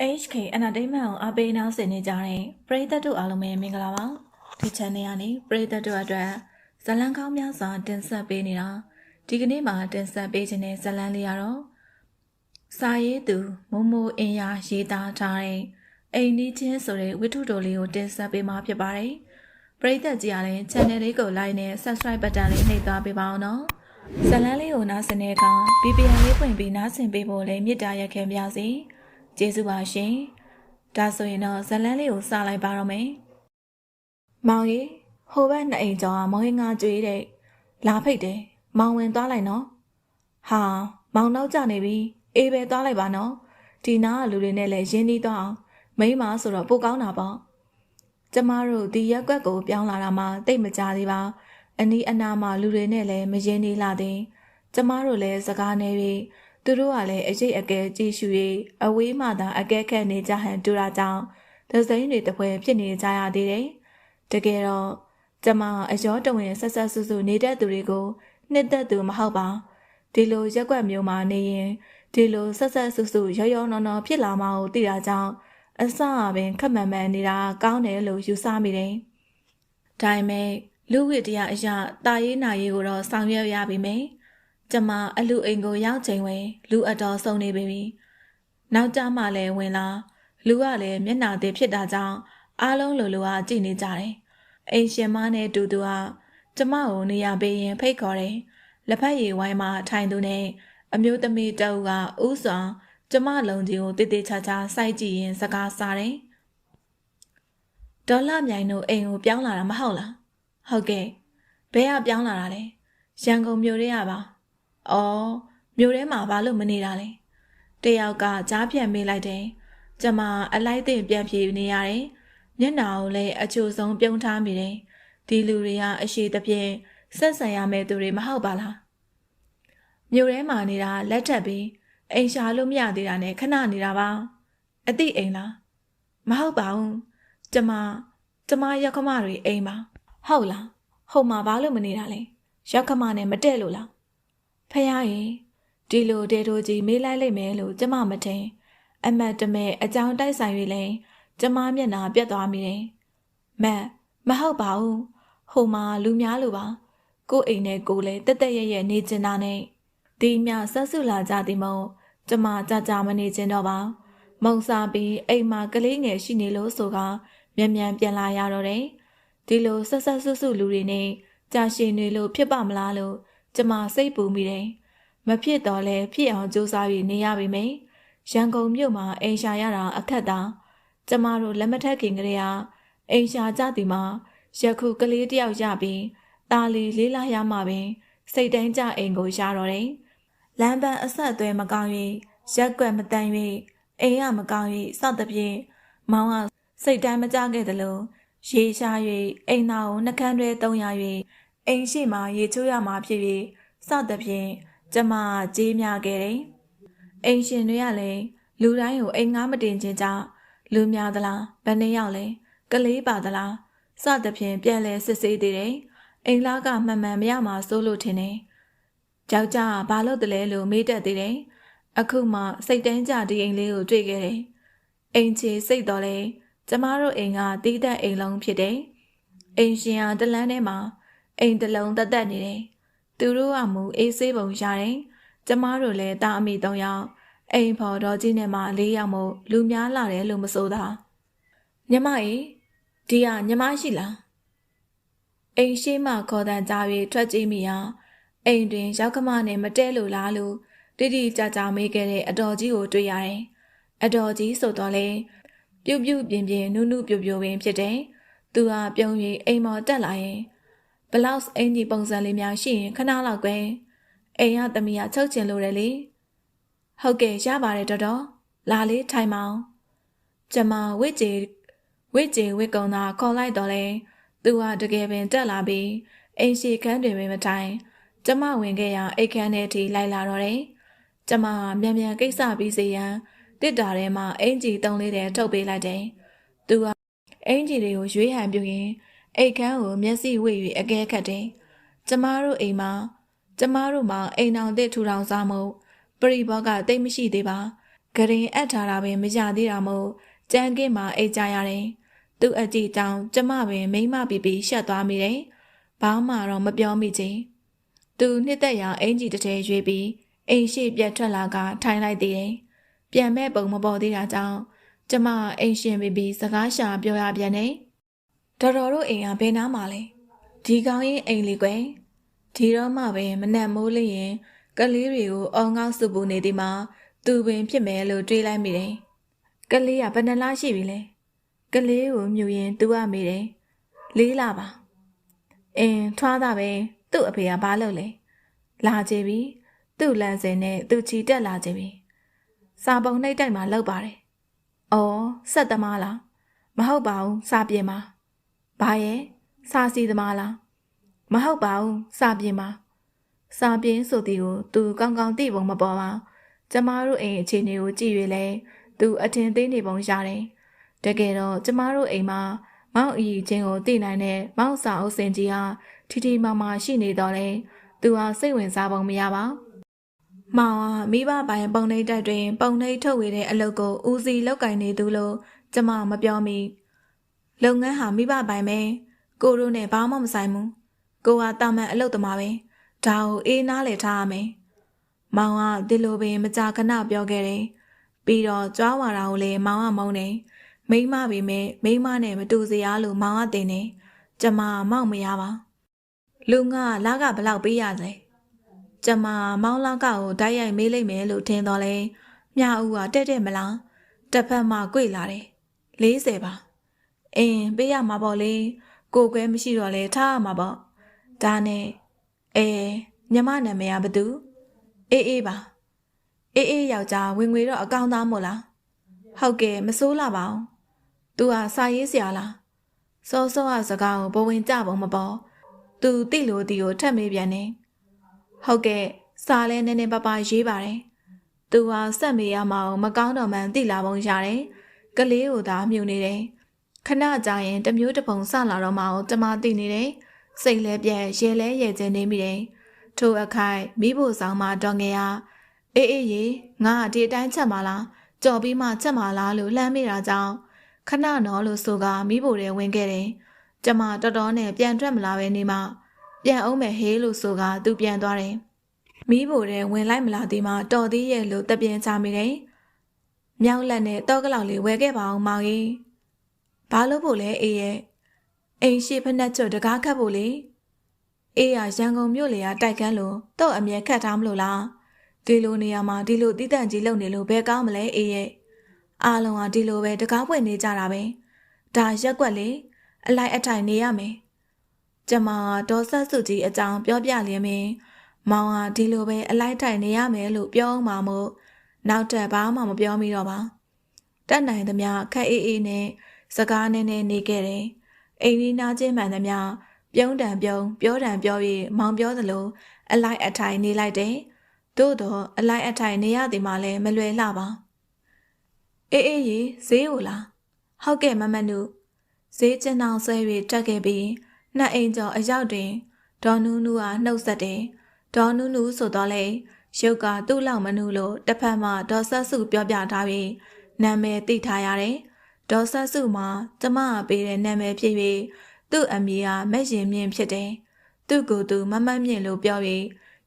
HK Entertainment ကိုအားပေးနောက်ဆင်နေကြတဲ့ပရိသတ်တို့အားလုံးပဲမင်္ဂလာပါဒီ channel ကနေပရိသတ်တို့အတွက်ဇတ်လံကောင်းများစွာတင်ဆက်ပေးနေတာဒီကနေ့မှာတင်ဆက်ပေးခြင်းတဲ့ဇတ်လံလေးကတော့စာရေးသူမမိုးအင်ယာရေးသားထားတဲ့အိမ်နီးချင်းဆိုတဲ့ဝိထုတော်လေးကိုတင်ဆက်ပေးမှာဖြစ်ပါတယ်ပရိသတ်ကြီးအားလည်း channel လေးကို like နဲ့ subscribe button လေးနှိပ်သွားပေးပါအောင်နော်ဇတ်လံလေးကိုနားဆင်တဲ့အခါ BBN လေးဖွင့်ပြီးနားဆင်ပေးဖို့လည်းမေတ္တာရက်ခံပါစေ။ ကျေးဇူးပါရှင်။ဒါဆိုရင်တော့ဇလန်းလေးကိုစလိုက်ပါတော့မယ်။မောင်ကြီးဟိုဘက်နှစ်အိမ်ကျော်ကမောင်ရင်ငါကြွေးတဲ့လာဖိတ်တယ်။မောင်ဝင်သွားလိုက်နော်။ဟာမောင်တော့ကြနေပြီ။အေးပဲသွားလိုက်ပါနော်။ဒီနားကလူတွေနဲ့လည်းရင်းနှီးသွားအောင်မိမဆိုတော့ပိုကောင်းတာပေါ့။ကျမတို့ဒီရက်ကွက်ကိုပြောင်းလာတာမှတိတ်မကြသေးပါ။အနီးအနားမှာလူတွေနဲ့လည်းမရင်းနှီးလာသေး။ကျမတို့လည်းစကားနေပြီး သူတို့ကလည်းအရေးအကဲကြည့်ရှု၍အဝေးမှသာအကဲခတ်နေကြဟန်တူတာကြောင့်ဒဇိန်တွေတပွဲဖြစ်နေကြရသေးတယ်။တကယ်တော့ကျမအယောတဝင်ဆက်ဆက်ဆူဆူနေတဲ့သူတွေကိုနှစ်သက်သူမဟုတ်ပါ။ဒီလိုရက်ွက်မျိုးမှာနေရင်ဒီလိုဆက်ဆက်ဆူဆူရောရောနော်နော်ဖြစ်လာမှာကိုသိတာကြောင့်အစအပင်ခက်မှန်မှန်နေတာကောင်းတယ်လို့ယူဆမိတယ်။ဒါပေမဲ့လူဝိတရားအရာတာရေးနာရေးကိုတော့ဆောင်ရွက်ရပါမယ်။ ကျမအလူအိမ်ကိုရောက်ချိန်ဝင်လူအတော်ဆုံးနေပြီ။နောက်ကြမှလည်းဝင်လာလူကလည်းမျက်နှာသေးဖြစ်တာကြောင့်အားလုံးလိုလိုအားကြည့်နေကြတယ်။အိမ်ရှင်မနဲ့တူတူကကျမကိုနေရာပေးရင်ဖိတ်ခေါ်တယ်။လက်ဖက်ရည်ဝိုင်းမှာထိုင်သူနဲ့အမျိုးသမီးတအုပ်ကဥစွာကျမလုံးကြီးကိုတည်တည်ချာချာစိုက်ကြည့်ရင်စကားစားတယ်။ဒေါ်လာမြိုင်တို့အိမ်ကိုပြောင်းလာတာမဟုတ်လား။ဟုတ်ကဲ့။ဘဲကပြောင်းလာတာလဲ။ရန်ကုန်မြို့ရဲရပါ။။ အော်မြို့ထဲမှာဘာလို့မနေတာလဲ။တယောက်ကကြားပြန်မေးလိုက်တယ်။ကျမအလိုက်သိပြန်ပြေးနေရတယ်။မျက်နှာကိုလည်းအချို့ဆုံးပြုံးထားမိတယ်။ဒီလူတွေကအရှိတပြင်းဆက်ဆံရမယ့်သူတွေမဟုတ်ပါလား။မြို့ထဲမှာနေတာလက်ထပ်ပြီးအိမ်ရှာလို့မရသေးတာနဲ့ခဏနေတာပါ။အတိအိမ်လား။မဟုတ်ပါဘူး။ကျမကျမရက်ခမတွေအိမ်ပါ။ဟုတ်လား။ဟုတ်မှာဘာလို့မနေတာလဲ။ရက်ခမနဲ့မတည့်လို့လား။ ဖះရင်ဒီလိုဒေတိုကြီးမေးလိုက်လိမ့်မယ်လို့ကျမမထင်အမတ်တမဲအကြောင်းတိုက်ဆိုင်၍လဲကျမမျက်နှာပြတ်သွားမိတယ်မတ်မဟုတ်ပါဘူးဟိုမှာလူများလိုပါကိုအိမ်နဲ့ကိုလည်းတက်တက်ရရနေကျင်တာနဲ့ဒီမြဆက်စုလာကြသည်မို့ကျမကြကြမနေကျင်တော့ပါ မုံစားပြီးအိမ်မှာကလေးငယ်ရှိနေလို့ဆိုကမြန်မြန်ပြန်လာရတော့တယ်ဒီလိုဆက်ဆက်ဆုစုလူတွေနဲ့ကြာရှည်နေလို့ဖြစ်ပါမလားလို့ ကျမစိတ်ပူမိတယ်။မဖြစ်တော့လဲဖြစ်အောင်ကြိုးစားပြီးနေရပါမယ်။ရန်ကုန်မြို့မှာအိမ်ရှာရတာအခက်သား။ကျမတို့လက်မထက်ခင်ကလေးကအိမ်ရှာကြသည်မှာယခုကလေးတယောက်ရပြီးตาလီလေးလာရမှပင်စိတ်တိုင်းကြအိမ်ကိုရတော့တယ်။လမ်းပန်းအဆက်အသွဲမကောင်း၍ရက်ွက်မတန်၍အိမ်ရမကောင်း၍စသဖြင့်မောင်ကစိတ်တိုင်းမကြခဲ့သလိုရေရှား၍အိမ်သားကိုနှကန်းတွဲတုံးရ၍ အိမ်ရှိမှရေချိုးရမှာဖြစ်ပြီးစသဖြင့်ကျမကြေးများခဲ့တယ်။အိမ်ရှင်တွေကလည်းလူတိုင်းကိုအိမ်ငားမတင်ခြင်းကြောင့်လူများသလားဘယ်နှစ်ယောက်လဲကလေးပါသလားစသဖြင့်ပြန်လဲစစ်ဆေးသေးတယ်။အိမ်လားကမှန်မှန်မရမှာစိုးလို့ထင်တယ်။ကြောက်ကြဘာလို့တလဲလို့မေးတတ်သေးတယ်။အခုမှစိတ်တန်းကြဒီအိမ်လေးကိုတွေ့ခဲ့တယ်။အိမ်ချေစိတ်တော်လဲကျမတို့အိမ်ကတီးတဲ့အိမ်လုံးဖြစ်တယ်။အိမ်ရှင်ကတလန်းထဲမှာ အိမ်တလုံးတက်တက်နေတယ်။သူတို့ကမူအေးဆေးပုံရတယ်။ကျမတို့လည်းတာအမိ၃ယောက်အိမ်ဖော်တော်ကြီးနဲ့မှ၄ယောက်မို့လူများလာတယ်လို့မဆိုတာ။ညမအေးဒီကညမရှိလား။အိမ်ရှိမှခေါ်တန်ကြ၍ထွက်ကြည့်မိရာအိမ်တွင်ရောက်ကမနဲ့မတဲလို့လားလို့တိတိကျကျမေးခဲ့တဲ့အတော်ကြီးကိုတွေ့ရတယ်။အတော်ကြီးဆိုတော့လေပြုတ်ပြုတ်ပြင်းပြင်းနုနုပြိုပြိုပင်ဖြစ်တယ်။သူကပြုံး၍အိမ်မော်တက်လာရင် ဘလောက်အင်ကြီးပုံစံလေးများရှိရင်ခဏလောက်ကွယ်အိမ်ရသမီးကချုပ်ချင်လို့တယ်လေဟုတ်ကဲ့ရပါတယ်တော်တော်လာလေးထိုင်မောင်ကျမဝစ်ကြေဝစ်ကြေဝစ်ကုံသာခေါ်လိုက်တော့လေသူကတကယ်ပင်တက်လာပြီးအိမ်ရှိခန်းတွင်ပင်မထိုင်ကျမဝင်ခဲ့ရအိတ်ခန်းထဲထိလိုက်လာတော့တယ်ကျမမြန်မြန်ကိစ္စပြီးစေရန်တစ်တာထဲမှာအင်ကြီးတုံးလေးတဲ့ထုတ်ပေးလိုက်တယ်သူကအင်ကြီးတွေကိုရွေးဟန်ပြုရင် အိတ်ခမ်းကိုမျက်စိဝေ့၍အကဲခတ်တယ်။ကျမတို့အိမ်မှာကျမတို့မှာအိမ်အောင်တဲ့ထူထောင်စားမှုပရိဘောကတိတ်မရှိသေးပါဂရင်အပ်ထားတာပင်မရသေးတာမို့ကြမ်းကင်းမှာအိတ်ကြရတယ်သူ့အကြည့်တောင်ကျမပင်မိမပီပီရှက်သွားမိတယ်ဘာမှတော့မပြောမိချင်သူနှစ်သက်ရာအင်ကြီးတစ်ထည်ရွေးပြီးအိမ်ရှိပြတ်ထွက်လာကထိုင်လိုက်သေးတယ်ပြန်မဲ့ပုံမပေါ်သေးတာကြောင့်ကျမအိမ်ရှင်ပီပီစကားရှာပြောရပြန်တယ် တော်တော်တို့အိမ်ကဘယ်နားမှာလဲဒီကောင်ရင်အိမ်လေးကွယ်ဒီတော့မှပဲမနက်မိုးလင်းရင်ကလေးတွေကိုအော်ငေါ့စုပူနေသည်မှာသူပင်ဖြစ်မယ်လို့တွေးလိုက်မိတယ်။ကလေးကဘယ်နှလားရှိပြီလဲ။ကလေးကိုမြူရင်သူကမိတယ်။လေးလာပါ။အင်းထွားတာပဲသူ့အဖေကဘာလုပ်လဲ။လာကြပြီ။သူ့လမ်းစင်နဲ့သူ့ချီတက်လာကြပြီ။စာပုံနှိပ်တိုက်မှာလောက်ပါတယ်။အော်ဆက်သမားလား။မဟုတ်ပါဘူးစာပြင်ပါ။ ဘာရဲ့စာစီသမားလား။မဟုတ်ပါဘူးစာပြင်ပါ။စာပြင်းဆိုသည်ကိုသူကောင်းကောင်းသိပုံမပေါ်ပါကျမတို့အိမ်အခြေအနေကိုကြည့်၍လဲသူအထင်သေးနေပုံရတယ်တကယ်တော့ကျမတို့အိမ်မှာမောင်အီချင်းကိုသိနိုင်တဲ့မောင်စာအုပ်စင်ကြီးဟာထီထီမာမာရှိနေတော့လေသူဟာစိတ်ဝင်စားပုံမရပါမောင်ဟာမိဘပိုင်ပုံနှိပ်တိုက်တွင် ပုံနှိပ်ထုတ်ဝေတဲ့အလုပ်ကိုဦးစီးလောက်ကင်နေသူလို့ကျမမပြောမိ လုပ်ငန်းဟာမိဘပိုင်ပဲကိုတို့နဲ့ဘာမှမဆိုင်ဘူးကိုကတာမန်အလုပ်သမားပဲဒါကိုအေးနားလေထားရမယ်။မောင်ကဒီလိုပင်မကြာခဏပြောခဲ့တယ်။ပြီးတော့ကြွားဝါတာကိုလည်းမောင်ကမုန်းတယ်။မိမပေမဲ့မိမနဲ့မတူစရာလို့မောင်ကတင်တယ်။ကျမမောက်မရပါ။လူငါလာကဘလောက်ပေးရလဲ။ကျမမောင်လာကကိုတိုက်ရိုက်မေးလိုက်မယ်လို့ထင်တော့လေ။မြဦးကတက်တက်မလား။တစ်ဖက်မှကြွေလာတယ်။40ပါ။ အင်းပေးရမှာပေါ့လေ။ကိုကွဲမရှိတော့လဲထားရမှာပေါ့။ဒါနဲ့အဲညမနာမည်ကဘသူအေးအေးပါအေးအေးယောက်ျားဝင်ငွေတော့အကောင်းသားမို့လားဟုတ်ကဲ့မစိုးလာပါဘူးသူဟာစာရေးဆရာလားစောစောကစကားကိုဘဝင်ကြပုံမပေါ်သူတိလို့တီကိုထက်မေးပြန်နေဟုတ်ကဲ့စာလဲနည်းနည်းပါးပါးရေးပါတယ်သူဟာစက်မေးရမအောင်မကောင်းတော့မှန်တိလာပုံရတယ်ကလေးကိုသာမြူနေတယ် ခဏကြာရင်တမျိုးတပုံစလာတော့မှအောင်တမသိနေတယ်စိတ်လဲပြက်ရဲလဲရဲကျင်းနေမိတယ်။ထိုအခိုက်မိဖို့ဆောင်မှာတော်ငယ်ရအေးအေးရေငါဒီအတိုင်းချက်မလားကြော်ပြီးမှချက်မလားလို့လှမ်းမိတာကြောင့်ခဏနော်လို့ဆိုကမိဖို့တွေဝင်ခဲ့တယ်။ကျမတော်တော်နဲ့ပြန်ထွက်မလာပဲနေမှပြန်အောင်မယ်ဟေးလို့ဆိုကသူပြန်သွားတယ်။မိဖို့တွေဝင်လိုက်မလာသေးမှတော်သေးရဲ့လို့တပြန်ချမိတယ်။မြောက်လက်နဲ့တောကလောက်လေးဝယ်ခဲ့ပါအောင်မောင်ကြီး။ ဘာလို့ဖို့လဲအေးရဲ့အိမ်ရှိဖက်နှက်ချွတ်တကားခတ်ဖို့လေအေးရရန်ကုန်မြို့လေကတိုက်ကန်းလို့တော့အမြဲခတ်ထားမလို့လားဒီလိုနေရာမှာဒီလိုတည်တံ့ကြီးလုံနေလို့ဘယ်ကောင်းမလဲအေးရဲ့အားလုံးကဒီလိုပဲတကားပွင့်နေကြတာပဲဒါရက်ွက်လေအလိုက်အထိုင်နေရမယ်ကျမဒေါ်ဆက်စုကြီးအကြောင်းပြောပြလျင်မင်းမောင်ဟာဒီလိုပဲအလိုက်ထိုင်နေရမယ်လို့ပြောမှမို့နောက်ထပ်ဘာမှမပြောမိတော့ပါတက်နိုင်သမျှခက်အေးအေးနဲ့ စကားနည်းနည်းနေခဲ့တယ်အိမ်နီးနားချင်းမှန်သမျှပြုံးတံပြုံးပြောတံပြောပြီးမောင်ပြောသလိုအလိုက်အထိုင်နေလိုက်တယ်။သို့တော့အလိုက်အထိုင်နေရသည်မှလည်းမလွယ်လှပါ။အေးအေးရေဈေးကိုလား။ဟုတ်ကဲ့မမနုဈေးကျင်းအောင်ဆွဲပြီးတက်ခဲ့ပြီးနှစ်အိမ်ကျော်အရောက်တွင်ဒေါ်နူးနူးကနှုတ်ဆက်တယ်။ဒေါ်နူးနူးဆိုတော့လေရုပ်ကသူ့လောက်မနုလို့တစ်ဖက်မှဒေါ်ဆက်စုပြောပြထားပြီးနာမည်သိထားရတယ်။ ဒေါ်ဆတ်စုမှာကျမကပေးတဲ့နာမည်ဖြစ်ပြီးသူ့အမေကမက်ရင်မြင့်ဖြစ်တယ်။သူ့ကိုယ်သူမမတ်မြင့်လို့ပြောပြီး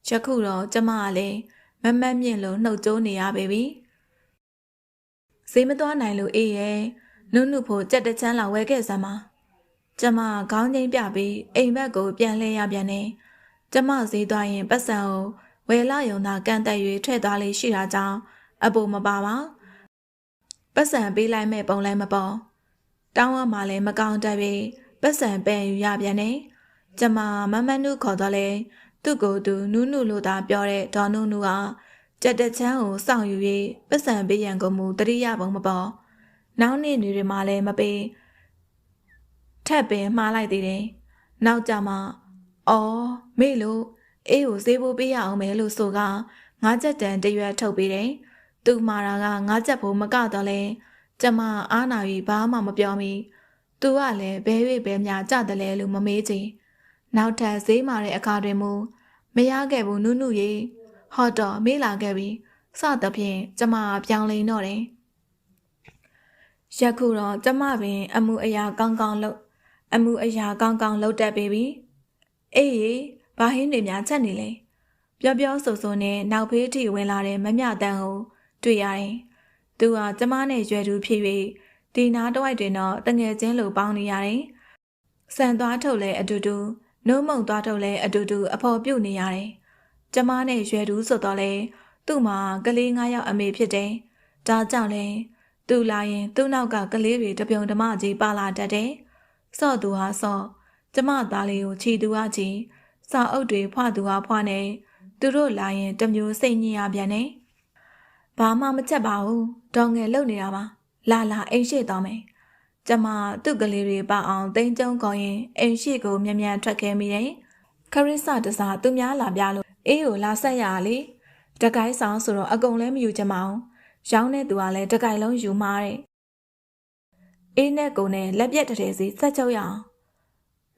ယခုတော့ကျမကလည်းမမတ်မြင့်လို့နှုတ်ကြိုးနေရပေပြီ။ဈေးမသွားနိုင်လို့အေးရဲ့နုနုဖို့ကြက်တချမ်းလောက်ဝဲခဲ့စမ်းပါ။ကျမခေါင်းချင်းပြပြီးအိမ်ဘက်ကိုပြန်လဲရပြန်နေ။ကျမဈေးသွားရင်ပတ်စံကိုဝယ်လာရုံသာကန့်တက်၍ထွက်သွားလေရှိတာကြောင့်အပူမပါပါ။ ပတ်စံပေးလိုက်မဲ့ပုံလည်းမပေါ်တောင်းရမှလည်းမကောင်းတတ်ပြီပတ်စံပန်ယူရပြန်နေကျမမမနုခေါ်တော့လေသူ့ကိုယ်သူနူးနုလို့သာပြောတဲ့ဒေါ်နုနုကကြက်တချမ်းကိုစောင့်ယူ၍ပတ်စံပေးရန်ကုန်မူတရိယပုံမပေါ်နောက်နေ့တွေတွေမှလည်းမပေးထက်ပင်မှားလိုက်သေးတယ်နောက်ကြမှာအော်မေ့လို့အေးကိုဈေးဖို့ပေးရအောင်မယ်လို့ဆိုကငါးချက်တန်တရွက်ထုတ်ပေးတယ် သူမာတာကငါးချက်ဖို့မကတော့လဲကျမအားနာပြီးဘာမှမပြောမိသူကလည်းဘဲ၍ဘဲများကြတယ်လဲလို့မမေးချင်နောက်ထပ်ဈေးမာတဲ့အခါတွင်မူမရခဲ့ဘူးနုနုရေဟော့တော့မေးလာခဲ့ပြီးစသဖြင့်ကျမပြောင်းလဲတော့တယ်ယခုတော့ကျမပင် အမှုအရာကောင်းကောင်းလုပ်အမှုအရာကောင်းကောင်းလုပ်တတ်ပေပြီအေးရေဘာဟင်းတွေများချက်နေလဲပြောပြောဆိုဆိုနဲ့နောက်ဖေးထိဝင်လာတဲ့မမြတန်းကို တွေ့ရတယ်သူဟာကျမနဲ့ရွယ်သူဖြစ်၍ဒီနာတော့ိုက်တွင်တော့တငယ်ချင်းလိုပေါင်းနေရတယ်ဆန်သွားထုတ်လဲအတူတူနှုံးမုံသွားထုတ်လဲအတူတူအဖော်ပြုတ်နေရတယ်ကျမနဲ့ရွယ်သူဆိုတော့လဲသူ့မှာကလေး၅ယောက်အမေဖြစ်တယ်ဒါကြောင့်လဲသူလာရင်သူ့နောက်ကကလေးတွေတပြုံဓမ္မကြီးပါလာတတ်တယ်စော့သူဟာစော့ကျမသားလေးကိုခြီသူဟာခြီစာအုပ်တွေဖွာသူဟာဖွာနေသူတို့လာရင်တမျိုးစိတ်ညစ်ရပြန်နေ ဘာမှမချက်ပါဘူးဒေါငယ်လုံနေတာပါလာလာအိမ်ရှိသွားမယ်ကျမသူ့ကလေးတွေပါအောင်တိန်ကျုံကောင်းရင်အိမ်ရှိကိုမြန်မြန်ထွက်ခဲ့မိတယ်ခရစ်စတစားသူများလာပြလို့အေးကိုလာဆက်ရလေတကိုင်းဆောင်ဆိုတော့အကုန်လည်းမယူကြမအောင်ရောင်းတဲ့သူကလည်းတကိုင်လုံးယူမှာတဲ့အေးနဲ့ကုံနဲ့လက်ပြက်တထဲစီဆက်ချုပ်ရအောင်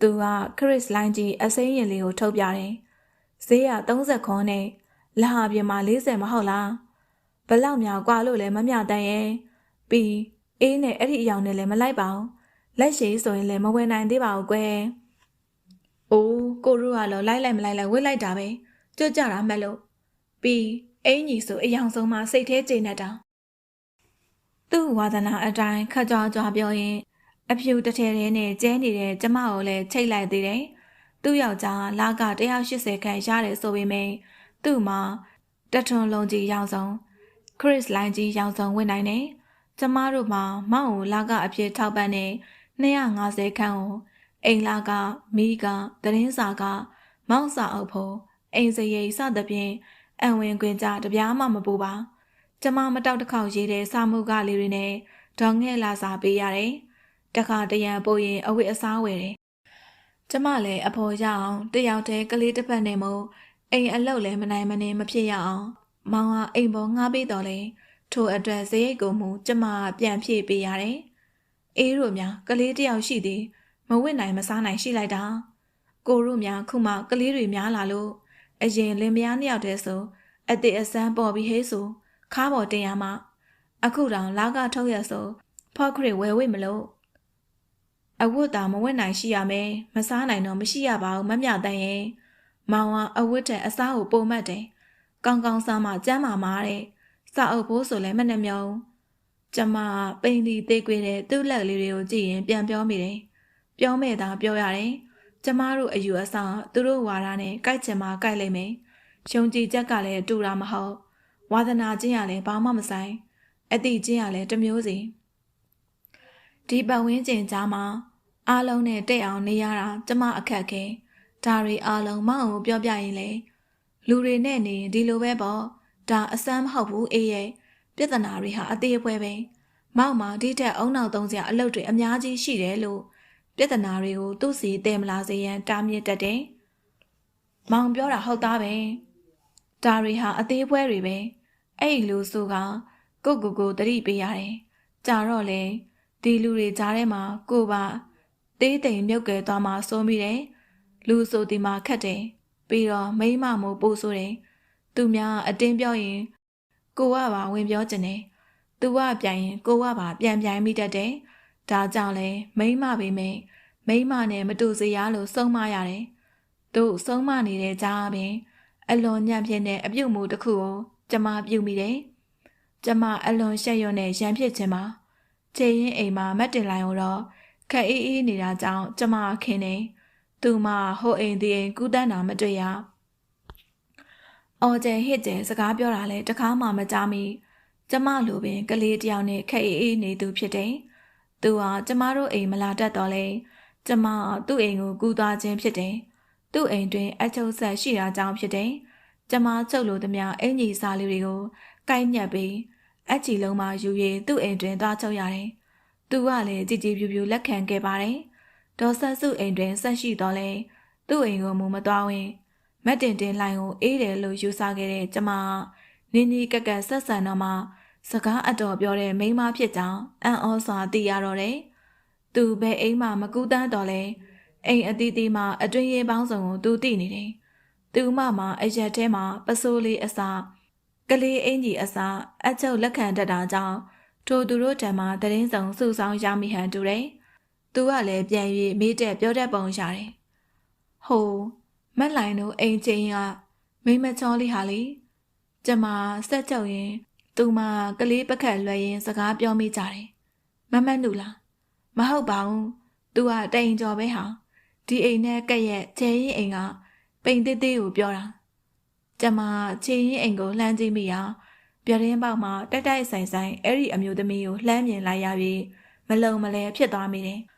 သူကခရစ်လိုင်းကြီးအစိမ်းရင်လေးကိုထုတ်ပြတယ်ဈေးက30ခွန်နဲ့လဟာပြင်မှာ40မဟုတ်လား ဘလောက်များกว่าလို့လည်းမမျှတန်ရဲ့ပြီးအေးနဲ့အဲ့ဒီအယောင်နဲ့လည်းမလိုက်ပါဘူးလက်ရှိဆိုရင်လည်းမဝယ်နိုင်သေးပါဘူးကွယ်အိုးကိုရုကတော့လိုက်လိုက်မလိုက်လိုက်ဝစ်လိုက်တာပဲကြွကြတာမှတ်လို့ပြီးအင်းကြီးဆိုအယောင်ဆုံးမှစိတ်ထဲကျေနပ်တာသူ့ဝါသနာအတိုင်းခက်ကြွကြွပြောရင်အဖြူတစ်ထည်ထဲနဲ့ကျဲနေတဲ့ကျမကိုလည်းချိတ်လိုက်သေးတယ်သူ့ယောက်ျားလာက180ခန့်ရတယ်ဆိုပေမယ့်သူ့မှာတထွန်လုံးကြီးရောင်စုံ ခရစ်လိုင်းကြီးရောင်စုံဝင်နိုင်တယ်ကျမတို့မှာမောင်ကိုလာကအဖြစ်ထောက်ပံ့နေ250ခန့်ကိုအိမ်လာကမီးကသတင်းစာကမောင်စာအုပ်ဖို့အိမ်စရိတ်စသဖြင့်အံဝင်ခွင်ကြတပြားမှမပူပါကျမမတောက်တစ်ခေါက်ရေးတဲ့စာမှုကလေးတွေနဲ့ဒေါငဲ့လာစာပေးရတယ်တခါတရံပို့ရင်အဝတ်အစားဝယ်တယ်ကျမလည်းအဖော်ရအောင်တယောက်တည်းကလေးတစ်ဖက်နဲ့မို့အိမ်အလုပ်လည်းမနိုင်မနေမဖြစ်ရအောင် မောင်ကအိမ်ပေါ်ငှားပေးတော်လဲထိုအတွက်ဇရိတ်ကိုမှုကျမပြန်ဖြည့်ပေးရတယ်အေးတို့များကလေးတယောက်ရှိသည်မဝစ်နိုင်မစားနိုင်ရှိလိုက်တာကိုတို့များခုမှကလေးတွေများလာလို့အရင်လင်မယားနှစ်ယောက်တည်းဆိုအတိအစမ်းပေါ်ပြီးဟေးဆိုခါပေါ်တင်ရမှအခုတောင်လာကထုတ်ရဆိုဖော့ခရစ်ဝဲဝိမလို့အဝတ်သာမဝတ်နိုင်ရှိရမယ်မစားနိုင်တော့မရှိရပါဘူးမမြတန်ရဲ့မောင်ကအဝတ်တဲ့အစားကိုပုံမှတ်တယ် ကောင်းကောင်းစားမှကျမ်းမာမာတဲ့စာအုပ်ဘိုးဆိုလည်းမနှမြောင်ကျမပိန်ဒီသေးကွေးတဲ့သူ့လက်လေးတွေကိုကြည့်ရင်ပြန်ပြောမိတယ်ပြောမဲ့သာပြောရတယ်ကျမတို့အယူအဆသူတို့ဝါဒနဲ့ကြိုက်ချင်မှကြိုက်လိမ့်မယ်ယုံကြည်ချက်ကလည်းတူတာမဟုတ်ဝါသနာချင်းကလည်းဘာမှမဆိုင်အတိချင်းကလည်းတမျိုးစီဒီပတ်ဝန်းကျင်ကြားမှာအားလုံးနဲ့တိတ်အောင်နေရတာကျမအခက်ခဲဒါတွေအားလုံးမအောင်ပြောပြရင်လေ လူတွေနဲ့နေဒီလိုပဲပေါ့ဒါအစမ်းမဟုတ်ဘူးအေးရဲ့ပြဿနာတွေဟာအသေးအဖွဲပဲမောက်မှာဒီထက်အုံနောက်သုံးစရာအလုပ်တွေအများကြီးရှိတယ်လို့ပြဿနာတွေကိုသူ့စီတည်မလာစေရန်တားမြစ်တတ်တယ်မောင်ပြောတာဟုတ်သားပဲဒါတွေဟာအသေးအဖွဲတွေပဲအဲ့လိုဆိုကကိုကိုကိုတတိပေးရတယ်ကြာတော့လေဒီလူတွေကြားထဲမှာကိုပါသေးတိမ်မြုပ်ကဲသွားမှစိုးမိတယ်လူဆိုဒီမှာခက်တယ် ပြီးတော့မိမမို့ပို့ဆိုတယ်သူများအတင်းပြောရင်ကိုကပါဝင်ပြောကျင်တယ်သူကပြန်ရင်ကိုကပါပြန်ပြန်မိတတ်တယ်ဒါကြောင့်လဲမိမပေမဲ့မိမနဲ့မတူစေရလို့ဆုံးမရတယ်သူဆုံးမနေတဲ့ကြားပင်အလွန်ညံ့ပြင်းတဲ့အပြုတ်မှုတစ်ခုကိုကျမပြုမိတယ်ကျမအလွန်ရှက်ရွံ့တဲ့ရန်ဖြစ်ခြင်းပါခြေရင်အိမ်မှာမတ်တင်လိုက်တော့ခက်အေးအေးနေတာကြောင့်ကျမခင်နေ သူမဟိုအိမ်ဒီအိမ်ကူးတန်းတာမတွေ့ရအော်ကျဲဟစ်ကျဲစကားပြောတာလဲတခါမှမကြားမိကျမလိုပင်ကလေးတယောက်နဲ့ခက်အေးအေးနေသူဖြစ်တယ်သူဟာကျမတို့အိမ်မလာတတ်တော့လဲကျမသူ့အိမ်ကိုကူးသွားခြင်းဖြစ်တယ်သူ့အိမ်တွင်အချုပ်ဆက်ရှိတာကြောင့်ဖြစ်တယ်ကျမချုပ်လို့သမျှအင်ကြီးစားလေးတွေကိုကိုက်ညက်ပြီးအချီလုံးမှယူ၍သူ့အိမ်တွင်သွားချုပ်ရတယ်။သူကလည်းကြည်ကြည်ပြူပြူလက်ခံခဲ့ပါတယ်။ ဒေါ်ဆက်စုအိမ်တွင်ဆက်ရှိတော့လဲသူ့အိမ်ကိုမူမသွားဝင်မက်တင်တင်လိုင်ကိုအေးတယ်လို့ယူဆခဲ့တဲ့ကျမနင်းနီးကက်ကက်ဆက်ဆန်တော့မှစကားအတော်ပြောတဲ့မိန်းမဖြစ်ကြောင်းအံ့ဩစွာသိရတော့တယ်။သူဘယ်အိမ်မှမကူးတန်းတော့လဲအိမ်အသီးသီးမှာအတွင်းရေးပေါင်းစုံကိုသူသိနေတယ်။သူမမှာအရက်ထဲမှာပစိုးလေးအစာကလေးအင်ကြီးအစာအချုပ်လက်ခံတတ်တာကြောင့်ထိုသူတို့ထံမှတရင်ဆောင်စုဆောင်ရမိဟန်တူတယ်။ သူကလည်းပြန်၍မေးတဲ့ပြောတတ်ပုံရတယ်။ဟိုမက်လိုင်တို့အိမ်ချင်းကမိမချောလေးဟာလေကျမစက်ချုပ်ရင် သူမကလေးပကတ်လွှဲရင် စကားပြောမိကြတယ်။မမတ်နူလားမဟုတ်ပါဘူး။ तू ကတိန်ကြော်ပဲဟာဒီအိမ်နဲ့ကက်ရဲ့ချဲရင်အိမ်ကပိန်သေးသေးကိုပြောတာ။ကျမချေရင်အိမ်ကိုလှမ်းကြည့်မိရာပြတင်းပေါက်မှာတိုက်တိုက်ဆိုင်ဆိုင်အဲ့ဒီအမျိုးသမီးကိုလှမ်းမြင်လိုက်ရပြီးမလုံမလဲဖြစ်သွားမိတယ်။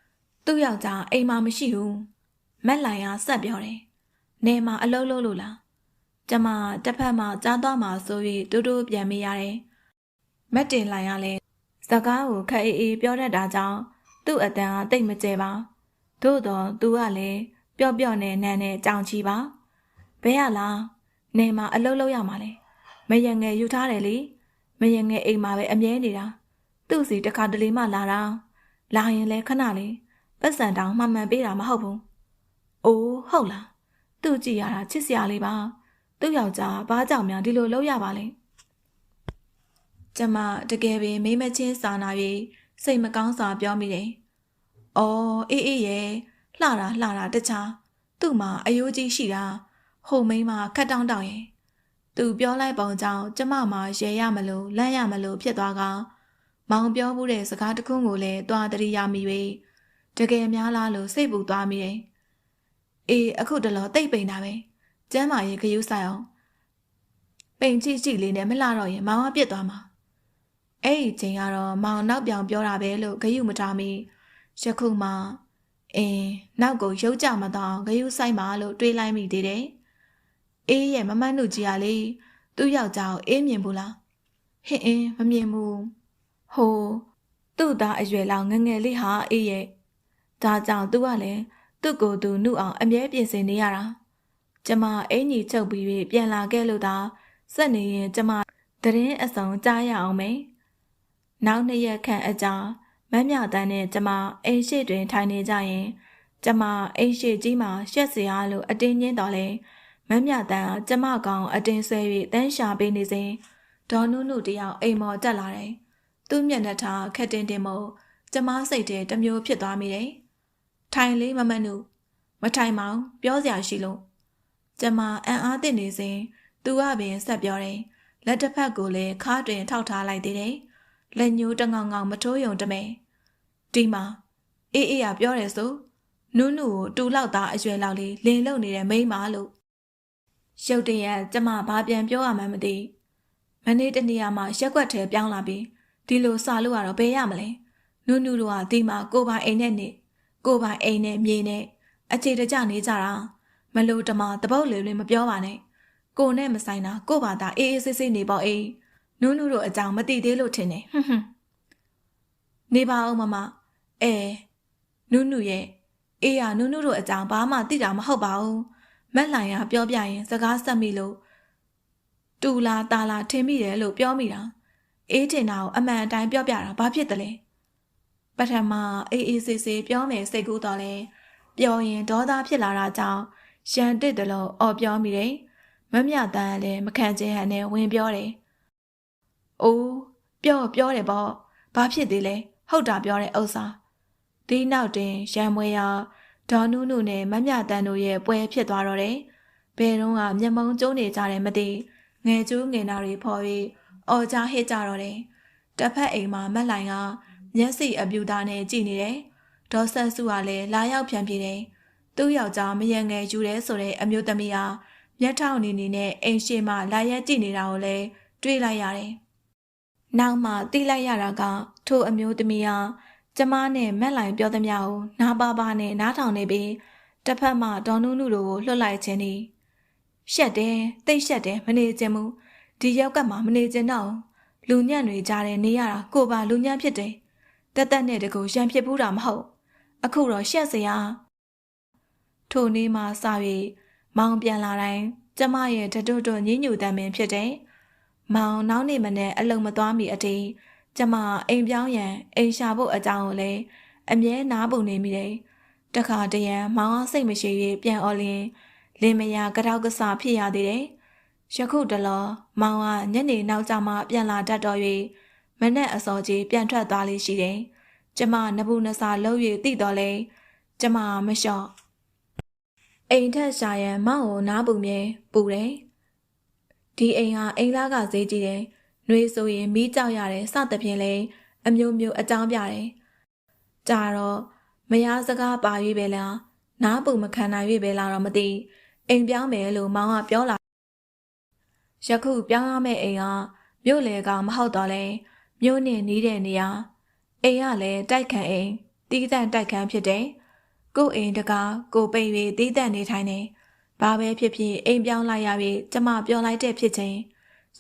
သူ့ယောက်ျားအိမ်မှာမရှိဘူး။မက်လိုင်ကဆက်ပြောတယ်။နေမှာအလုံးလုံးလို့လား။ကျမတစ်ဖက်မှာကြားသွားမှာဆို၍တူတူပြန်မိရတယ်။မက်တင်လိုင်ကလည်းစကားကိုခက်အေးအေးပြောတတ်တာကြောင့်သူ့အတန်ကတိတ်မကျဲပါ။သို့တော့သူကလည်းပျော့ပျော့နဲ့နန်းနဲ့ကြောင်ချီပါ။ဘဲရလား။နေမှာအလုံးလုံးရမှာလေ။မယငယ်ယူထားတယ်လေ။မယငယ်အိမ်မှာပဲအမြဲနေတာ။သူ့စီတစ်ခါတလေမှလာတာ။လာရင်လည်းခဏလေး ပတ်စံတောင်မှန်မှန်ပေးတာမဟုတ်ဘူး။အိုးဟုတ်လား။သူ့ကြည့်ရတာချစ်စရာလေးပါ။သူ့ယောက်ျားဘာကြောင့်များဒီလိုလုပ်ရပါလဲ။ကျမတကယ်ပင်မိမချင်းစာနာ၍စိတ်မကောင်းစွာပြောမိတယ်။အော်အေးအေးရဲ့လှတာလှတာတခြားသူ့မှာအယိုးကြီးရှိတာဟိုမိန်းမခတ်တောင်းတောင်းရဲ့သူပြောလိုက်ပုံကြောင့်ကျမမှာရဲရမလို့လန့်ရမလို့ဖြစ်သွားကမောင်ပြောမှုတဲ့စကားတခုကိုလည်းတွားတရိယာမိ၍ တကယ်များလားလို့စိတ်ပူသွားမိတယ်။အေးအခုတလောတိတ်ပိန်တာပဲ။ကျမ်းမာရေးခရုဆိုင်အောင်ပိန်ကြည့်ကြည့်လေးနဲ့မလှတော့ရင်မောင်ကပြစ်သွားမှာ။အဲ့ဒီချိန်ကတော့မောင်နောက်ပြောင်ပြောတာပဲလို့ဂယုမထားမိယခုမှအင်းနောက်ကိုရုပ်ကြမတော့ဂယုဆိုင်ပါလို့တွေးလိုက်မိသေးတယ်။အေးရဲ့မမတ်နုကြီးကလေသူ့ယောက်ျားကိုအေးမြင်ဘူးလား။ဟင်းအင်းမမြင်ဘူး။ဟိုသူ့သားအရွယ်လောက်ငငယ်လေးဟာအေးရဲ့ ဒါကြောင့်သူကလည်းသူ့ကိုယ်သူနှုတ်အောင်အမြဲပြင်ဆင်နေရတာ။ကျမအင်ကြီးချုပ်ပြီးပြန်လာခဲ့လို့သာစက်နေရင်ကျမတရင်အစုံကြားရအောင်မယ်။နောက်နှစ်ရက်ခန့်အကြာမမ်းမြတန်းနဲ့ကျမအိမ်ရှိတွင်ထိုင်နေကြရင်ကျမအိမ်ရှိကြီးမှာရှက်စရာလို့အတင်းညင်းတော်လဲမမ်းမြတန်းကကျမကောင်အတင်းဆွဲ၍တန်းရှာပေးနေစဉ်ဒေါ်နုနုတယောက်အိမ်မော်တက်လာတယ်။သူ့မျက်နှာထားခက်တင်တင်မို့ကျမစိတ်ထဲတမျိုးဖြစ်သွားမိတယ်။ ထိုင်လေးမမနုမထိုင်မောင်ပြောစရာရှိလို့ကျမအံ့အားသင့်နေစဉ်သူကပင်ဆက်ပြောတယ်။လက်တစ်ဖက်ကိုလည်းခါတွင်ထောက်ထားလိုက်သေးတယ်။လက်ညှိုးတငောင်ငောင်မထိုးယုံတမဲဒီမှာအေးအေးရပြောတယ်ဆိုနုနုကိုတူလောက်သားအရွယ်လောက်လေးလင်လုံနေတဲ့မိန်းမလို့ရုတ်တရက်ကျမဘာပြန်ပြောရမှန်းမသိမနေ့တနေ့မှရက်ွက်ထဲပြောင်းလာပြီးဒီလိုစာလို့ရတော့ဘယ်ရမလဲနုနုတို့ကဒီမှာကိုပိုင်အိမ်နဲ့နေ ကိုပိုင်အိမ်နဲ့မြေနဲ့အခြေတကြနေကြတာမလို့တမတပုတ်လေလေမပြောပါနဲ့ကိုနဲ့မဆိုင်တာကိုပါတာအေးအေးဆေးဆေးနေပေါ့အေးနုနုတို့အကြောင်းမသိသေးလို့ထင်တယ်ဟွန်းဟွန်းနေပါအောင်မမအဲနုနုရဲ့အေးရနုနုတို့အကြောင်းဘာမှသိတာမဟုတ်ပါဘူးမက်လိုင်ကပြောပြရင်စကားဆက်မိလို့တူလာတာလာထင်မိတယ်လို့ပြောမိတာအေးတင်တာကိုအမှန်အတိုင်းပြောပြတာဘာဖြစ်တယ်လဲ ပထမအေးအေးဆေးဆေးပြောမယ်စိတ်ကူးတော့လဲပြောရင်ဒေါသဖြစ်လာတာကြောင့်ရန်တစ်တယ်လို့အော်ပြောမိတယ်မမြတန်းလည်းမခံချင်ဟန်နဲ့ဝင်ပြောတယ်။အိုးပြောပြောတယ်ပေါ့ဘာဖြစ်သေးလဲဟုတ်တာပြောတဲ့ဥစ္စာဒီနောက်တင်ရံမွေရဒေါ်နုနုနဲ့မမြတန်းတို့ရဲ့ပွဲဖြစ်သွားတော့တယ်။ဘယ်တော့ကမျက်မုံကျုံးနေကြတယ်မသိငယ်ကျူးငယ်နာတွေဖော်ပြီးအော်ကြဟစ်ကြတော့တယ်။တစ်ဖက်အိမ်မှာမက်လိုင်က မျက်စိအပြူသားနဲ့ကြည်နေတယ်။ဒေါ်ဆက်စုကလည်းလာရောက်ပြန်ပြေတယ်။သူ့ယောက်ျားမယံငယ်ယူတယ်ဆိုတဲ့အမျိုးသမီးဟာမျက်ထောင်နေနေနဲ့အိမ်ရှိမှလာရက်ကြည့်နေတာကိုလည်းတွေ့လိုက်ရတယ်။နောက်မှသိလိုက်ရတာကထိုအမျိုးသမီးဟာကျမနဲ့မက်လိုင်ပြောသမျှကိုနားပါပါနဲ့နားထောင်နေပြီးတစ်ဖက်မှဒေါ်နုနုတို့ကိုလွှတ်လိုက်ခြင်းသည်ရှက်တယ်တိတ်ရှက်တယ်မနေခြင်းမူဒီရောက်ကမှမနေခြင်းတော့လူညံ့တွေကြားတဲ့နေရတာကိုပါလူညံ့ဖြစ်တယ် တက်တက်နဲ့တကူရံဖြစ်ဘူးတာမဟုတ်အခုတော့ရှက်စရာထိုနေ့မှစ၍မောင်ပြန်လာတိုင်းကျမရဲ့တတွတ်တွညညူတမ်းပင်ဖြစ်တယ်မောင်နောက်နေ့မနေ့အလုံမသွားမီအတေးကျမအိမ်ပြောင်းရန်အိမ်ရှာဖို့အကြောင်းကိုလည်းအမြဲနားပုံနေမိတယ်။တခါတရံမောင်စိတ်မရှိ၍ပြန်អော်လင်းလင်မယားကြောက်ကစားဖြစ်ရသေးတယ်။ယခုတလောမောင်ကညနေနောက်ကျမှပြန်လာတတ်တော်၍ မနဲ့အစောကြီးပြန်ထွက်သွားလေးရှိတယ်။ကျမနဘူးနစာလှုပ်၍တိတော်လဲကျမမလျှော့အိမ်ထက်ရှာရန်မောင်ကိုနားပူမြဲပူတယ်။ဒီအိမ်ဟာအိမ်လားကဈေးကြီးတယ်။နှွေဆိုရင်မီးကြောက်ရတယ်စသဖြင့်လဲအမျိုးမျိုးအကြောင်းပြတယ်။ကြာတော့မယားစကားပါ၍ပဲလားနားပူမခံနိုင်၍ပဲလားတော့မသိအိမ်ပြောင်းမယ်လို့မောင်ကပြောလာယခုပြောင်းရမယ့်အိမ်ကမြို့လေကမဟုတ်တော့လဲ မြို့နဲ့နီးတဲ့နေရာအိမ်ကလည်းတိုက်ခန့်အိမ်တီးတန့်တိုက်ခန့်ဖြစ်တယ်ကို့အိမ်တကားကိုပိတ်၍တီးတန့်နေထိုင်နေဘာပဲဖြစ်ဖြစ်အိမ်ပြောင်းလိုက်ရပြီကျမပြောလိုက်တဲ့ဖြစ်ချင်း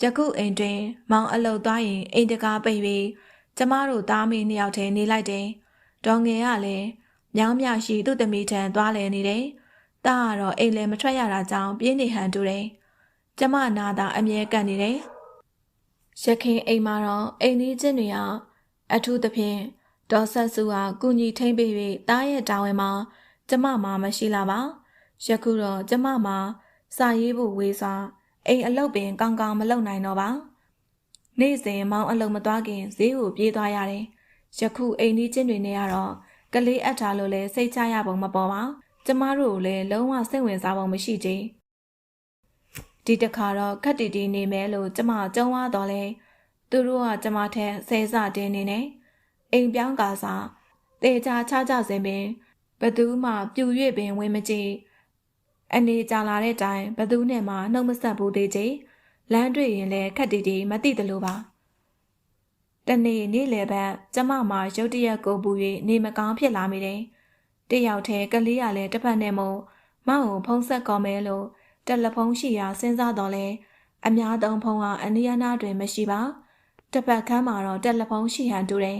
ယခုအိမ်တွင် မောင်အလုတ်သွားရင်အိမ်တကားပိတ်၍ကျမတို့သားမီးနှစ်ယောက်တည်းနေလိုက်တယ်ဒေါငယ်ကလည်းမြောင်းမြရှိသူ့သမီးထံသွားလည်နေတယ်တားကတော့အိမ်လည်းမထွက်ရတာကြောင့်ပြင်းနေဟန်တူတယ်ကျမနာတာအမြဲကန့်နေတယ် ရခင်အိမ်မှာတော့အိမ်လေးချင်းတွေဟာအထူးသဖြင့်ဒေါ်ဆက်စုဟာကုညီထိမ့်ပေး၍တားရဲ့တာဝန်မှာကျမမှာမရှိလာပါယခုတော့ကျမမှာစာရေးဖို့ဝေးစွာအိမ်အလုပ်ပင်ကောင်းကောင်းမလုပ်နိုင်တော့ပါနေ့စဉ်မောင်းအလုပ်မသွားခင်ဈေးကိုပြေးသွားရတယ်ယခုအိမ်လေးချင်းတွေနဲ့ကတော့ကလေးအပ်ထားလို့လဲစိတ်ချရပုံမပေါ်ပါကျမတို့ကိုလည်းလုံးဝစိတ်ဝင်စားပုံမရှိကြ ဒီတခါတော့ခက်တီတီနေမယ်လို့ကျမကြုံသွားတော့လဲသူတို့ကကျမထက်ဆဲစတင်းနေနေအိမ်ပြောင်းကာစားတေချာချကြစင်ပင်ဘသူမှပြူ၍ပင်ဝင်မကြည့်အနေကြလာတဲ့တိုင်ဘသူနဲ့မှနှုတ်မဆက်ဘူးသေးချေလမ်းတွေ့ရင်လည်းခက်တီတီမသိတယ်လို့ပါတနေ့နေ့လေဘက်ကျမမှာရုတ်တရက်ကိုပူ၍နေမကောင်းဖြစ်လာမိတယ်တယောက်တည်းကလေးရလဲတစ်ဖက်နဲ့မို့မောင်ကိုဖုံးဆက်ကော်မဲလို့ တယ်လီဖုန်းရှိရာစဉ်းစားတော့လဲအများသုံးဖုန်းကအနီးအနားတွင်မရှိပါတစ်ဖက်ခန်းမှာတော့တယ်လီဖုန်းရှိဟန်တူတယ်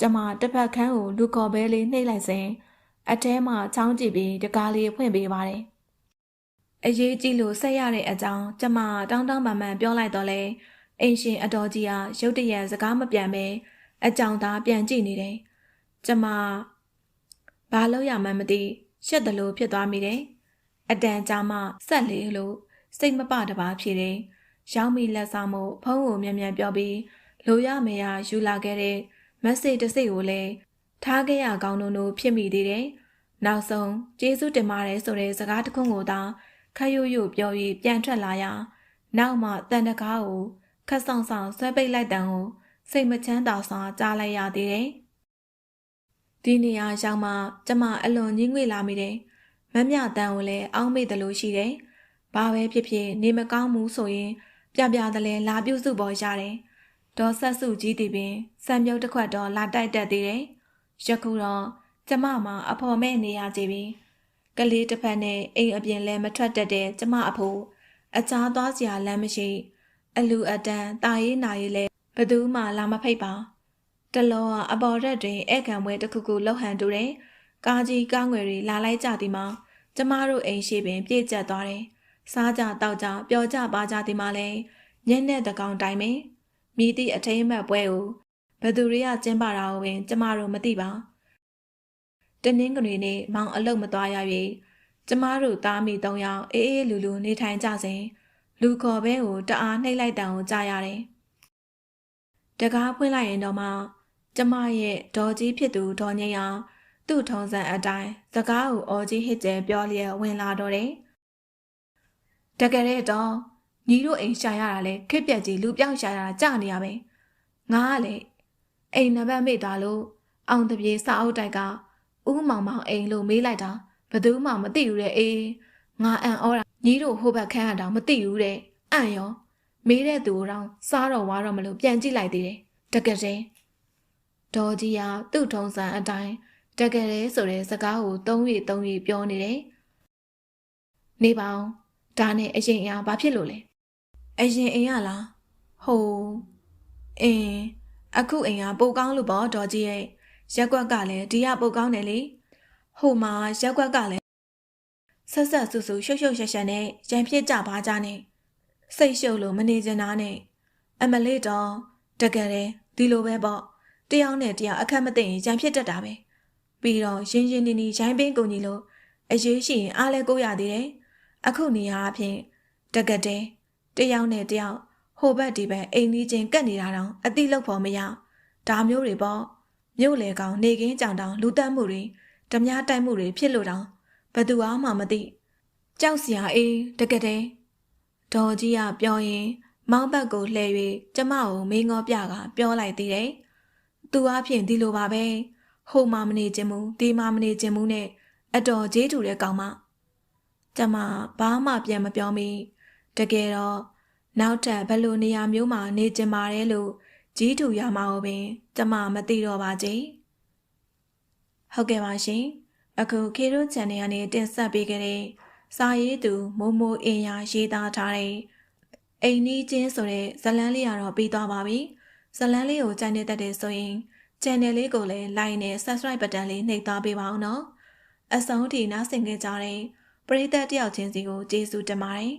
ကျမတစ်ဖက်ခန်းကိုလူခေါ်ဘဲလေးနှိပ်လိုက်စဉ်အထဲမှာချောင်းကြည့်ပြီးတကားလေးဖွင့်ပေးပါတယ်အရေးကြီးလို့ဆက်ရတဲ့အကြောင်းကျမတောင်းတောင်းပန်ပန်ပြောလိုက်တော့လဲအိမ်ရှင်အတော်ကြီးကရုတ်တရက်စကားမပြန်ပဲအကြောင်းသားပြန်ကြည့်နေတယ်ကျမဘာလို့ရမှန်းမသိရှက်တယ်လို့ဖြစ်သွားမိတယ် အတန်ကြာမှဆက်လေလို့စိတ်မပတပါဖြစ်တယ်။ရောင်းမိလက်ဆောင်မှုဖုန်းကိုမြန်မြန်ပြောပြီးလိုရမေရယူလာခဲ့တဲ့မက်ဆေ့တစ်စိတ်ကိုလည်းထားခဲ့ရကောင်းလို့လို့ဖြစ်မိသေးတယ်။နောက်ဆုံးကျေးဇူးတင်ပါတယ်ဆိုတဲ့စကားတစ်ခုကိုသာခရွရွပြောပြီးပြန်ထွက်လာရနောက်မှတန်တကားကိုခက်ဆောင်ဆောင်ဆွဲပိတ်လိုက်တန်ကိုစိတ်မချမ်းသာစွာကြားလိုက်ရသေးတယ်။ဒီနေရာရောက်မှကျမအလွန်ညှင်းငွေလာမိတယ်။ မမြတန်းကိုလည်းအောင်းမေ့တယ်လို့ရှိတယ်။ဘာပဲဖြစ်ဖြစ်နေမကောင်းမှုဆိုရင် ပြပြတလဲလာပြုစုပေါ်ရတယ်။ဒေါ်ဆက်စုကြီးတည်ပင်စံပြုတ်တစ်ခွက်တော့လာတိုက်တက်သေးတယ်။ယခုတော့ကျမမှာအဖော်မဲ့နေရကြပြီ။ကလေးတစ်ဖက်နဲ့အိမ်အပြင်လဲမထွက်တတ်တဲ့ကျမအဖိုးအချားသွားစရာလမ်းမရှိအလူအတန်းတာရေးနာရေးလဲဘသူမှလာမဖိတ်ပါတလောကအပေါ်ရက်တွင်ဧကန်ပွဲတစ်ခုခုလှုပ်ဟန်တူတယ်။ ကားကြီးကားငွယ်တွေလာလိုက်ကြသည်မှာကျမတို့အိမ်ရှိပင်ပြည့်ကျက်သွားတယ်။စားကြတောက်ကြပျော်ကြပါကြသည်မှာလည်းညက်နဲ့တကောင်တိုင်းပင်မြည်သည့်အထိမ်းမှတ်ပွဲကိုဘသူတွေကကျင်းပတာကိုပင်ကျမတို့မသိပါ။တနင်္ဂနွေနေ့မောင်အလုတ်မသွားရ၍ကျမတို့သားမိ၃ယောက်အေးအေးလူလူနေထိုင်ကြစဉ်လူခေါ်ဘဲကိုတအားနှိပ်လိုက်တံကိုကြားရတယ်။တကားဖွင့်လိုက်ရင်တော့မှကျမရဲ့ဒေါ်ကြီးဖြစ်သူဒေါ်ငိမ့်အောင် သူ့ထုံးစံအတိုင်းစကားကိုအော်ကြီးဟစ်ကျဲပြောလျက်ဝင်လာတော့တယ်။တကယ်တော့ညီတို့အိမ်ရှာရတာလဲခက်ပြက်ကြီးလူပြောင်းရှာရတာကြာနေရပဲ။ငါကလေအိမ်နံပါတ်မေ့သွားလို့အောင်တပြေစာအုပ်တိုက်ကဥမောင်မောင်အိမ်လို့မေးလိုက်တာဘသူမှမသိဘူးတဲ့အေးငါအံ့ဩတာညီတို့ဟိုဘက်ခန်းရတာမသိဘူးတဲ့အံ့ရောမေးတဲ့သူတော့စားတော့ဝါတော့မလို့ပြန်ကြည့်လိုက်သေးတယ်တကယ်တည်းဒေါ်ကြီးကသူ့ထုံးစံအတိုင်း တကယ်လေဆိုတဲ့စကားကိုသုံး၍သုံး၍ပြောနေတယ်။နေပါအောင်ဒါနဲ့အရင်အားဘာဖြစ်လို့လဲ။အရင်အိမ်ရလား။ဟိုအင်းအခုအိမ်ကပိုကောင်းလို့ပေါ့ဒေါ်ကြီးရဲ့ရက်ကွက်ကလည်းဒီကပိုကောင်းတယ်လေ။ဟိုမှာရက်ကွက်ကလည်းဆက်ဆက်ဆူဆူရှုပ်ရှုပ်ရှက်ရှက်နဲ့ရံဖြစ်ကြပါကြနဲ့စိတ်ရှုပ်လို့မနေချင်တာနဲ့အမလေးတော့တကယ်လေဒီလိုပဲပေါ့တယောက်နဲ့တယောက်အခက်မသိရင်ကြံဖြစ်တတ်တာပဲ။ ပြီးတော့ရင်းရင်းနီနီရိုင်းပင်းကုန်ကြီးလို့အရေးရှိရင်အားလဲကိုရသေးတယ်အခုနေရာအဖြစ်တကတဲ့တယောက်နဲ့တယောက်ဟိုဘက်ဒီဘက်အိမ်ကြီးချင်းကတ်နေတာတောင်အတိလောက်ဖို့မရဒါမျိုးတွေပေါ့မြို့လေကောင်နေကင်းကြောင်တောင်လူတက်မှုတွေဓမြတိုက်မှုတွေဖြစ်လို့တောင်ဘသူမှမသိကြောက်စရာအေးတကယ်တည်းဒေါ်ကြီးကပြောရင်မောင်းဘက်ကိုလှည့်၍ကျမကိုမင်းငေါပြကပြောလိုက်သေးတယ်သူအဖြစ်ဒီလိုပါပဲ ဟိုမှမနေခြင်းမူဒီမှမနေခြင်းမူနဲ့အတော်ဂျေးတူတဲ့ကောင်မကျမဘာမှပြန်မပြောမိတကယ်တော့နောက်ထပ်ဘယ်လိုနေရာမျိုးမှာနေကျင်ပါတယ်လို့ကြီးထူရမှာကိုပင် ကျမမသိတော့ပါကြည်ဟုတ်ကဲ့ပါရှင်အခုခေရို channel ကနေတင်ဆက်ပေးခဲ့တဲ့စာရေးသူမိုးမိုးအင်ယာရေးသားထားတဲ့အိမ်နီးချင်းဆိုတဲ့ဇတ်လန်းလေးကတော့ပြီးသွားပါပြီဇတ်လန်းလေးကိုကြိုက်နေတတ်တယ်ဆိုရင် channel လေးကိုလည်း like နဲ့ subscribe button လေးနှိပ်သွားပေးပါအောင်နော်အဆုံးထိနားဆင်ကြကြတဲ့ပရိသတ်တယောက်ချင်းစီကိုကျေးဇူးတင်ပါတယ်